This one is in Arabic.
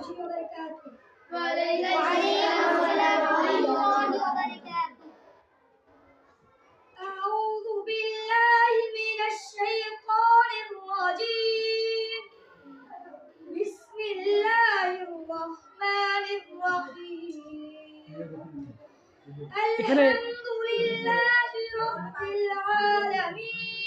الله وبركاته وعليكم السلام ورحمة الله وبركاته أعوذ بالله من الشيطان الرجيم بسم الله الرحمن الرحيم الحمد لله رب العالمين.